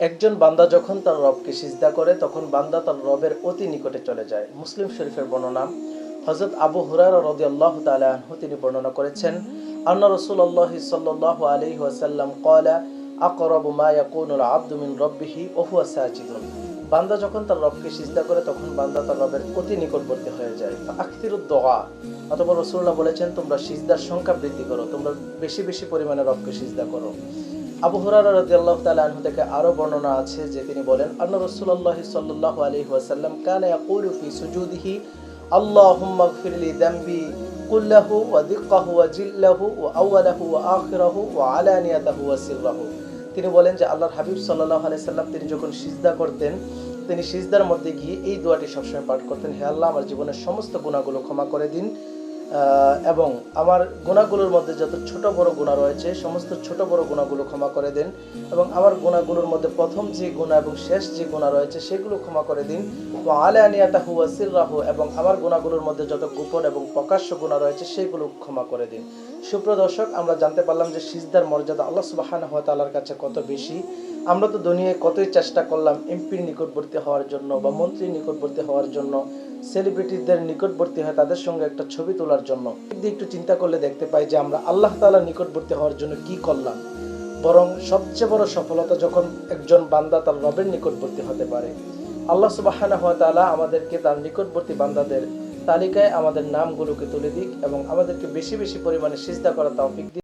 একজন বান্দা যখন তার রবকে সিজদা করে, তখন বান্দা তার রবের অতি নিকটে চলে যায়। মুসলিম শরীফের বর্ণনা হজরত আবু হুরার রদি আল্লাহ তালাহ তিনি বর্ণনা করেছেন, আন্না রসুল্লাহ সাল্লাহ আলী ওয়াসাল্লাম কলা আকরবু মা ইয়াকুনুল আব্দু মিন রব্বিহি ওহুয়া সাজিদুন। বান্দা যখন তার রবকে সিজদা করে, তখন বান্দা তার রবের অতি নিকটবর্তী হয়ে যায়। আখতিরুদ দোয়া। অথবা রসুল্লাহ বলেছেন, তোমরা সিজদার সংখ্যা বৃদ্ধি করো, তোমরা বেশি বেশি পরিমাণে রবকে সিজদা করো। আবু হুরারা রাদিয়াল্লাহু তাআলা আনহু থেকে আরও বর্ণনা আছে যে তিনি বলেন, আন্না রাসূলুল্লাহ সাল্লাল্লাহু আলাইহি ওয়াসাল্লাম কানা ইয়াকুলু ফি সুজুদিহি, আল্লাহুম্মা ইগফিরলি যামবি কুল্লাহু ওয়া দিক্কাহু ওয়া জিল্লাহু ওয়া আউয়ালাহু ওয়া আখিরাহু ওয়া আলানিয়াতাহু ওয়া সিররাহু। তিনি বলেন যে আল্লাহর হাবিব সাল্লাল্লাহু আলাইহি সাল্লাম তিনি যখন সিজদা করতেন, তিনি সিজদার মধ্যে গিয়ে এই দোয়াটি সবসময় পাঠ করতেন, হে আল্লাহ, আমার জীবনের সমস্ত গুনাহগুলো ক্ষমা করে দিন। এবং আমার গুণাগুলোর মধ্যে যত ছোট বড় গুণা রয়েছে, সমস্ত ছোট বড় গুণাগুলো ক্ষমা করে দিন। এবং আমার গুণাগুলোর মধ্যে প্রথম যে গুণা এবং শেষ যে গুণা রয়েছে, সেগুলো ক্ষমা করে দিন। ও আলে আনিয়াতা হুয়া সিররাহু, এবং আমার গুণাগুলোর মধ্যে যত গোপন এবং প্রকাশ্য গুণা রয়েছে, সেগুলো ক্ষমা করে দিন। সুপ্রদর্শক আমরা জানতে পারলাম যে সিজদার মর্যাদা আল্লাহ সুবাহানা হওয়া তালার কাছে কত বেশি। আমরা তো দুনিয়ায় কতই চেষ্টা করলাম এমপির নিকটবর্তী হওয়ার জন্য বা মন্ত্রীর নিকটবর্তী হওয়ার জন্য। সেলিব্রিটিদের নিকটবর্তী হয় তাদের সঙ্গে একটা ছবি তোলার জন্য। যদি একটু চিন্তা করলে দেখতে পাই যে আমরা আল্লাহ তাআলার নিকটবর্তী হওয়ার জন্য কি করলাম। বরং সবচেয়ে বড় সফলতা যখন একজন বান্দা তার রবের নিকটবর্তী হতে পারে। আল্লাহ সুবাহানা হওয়া তাআলা আমাদেরকে তার নিকটবর্তী বান্দাদের তালিকায় আমাদের নামগুলোকে তুলে দিক এবং আমাদেরকে বেশি বেশি পরিমাণে সিজদা করা তৌফিক দিক।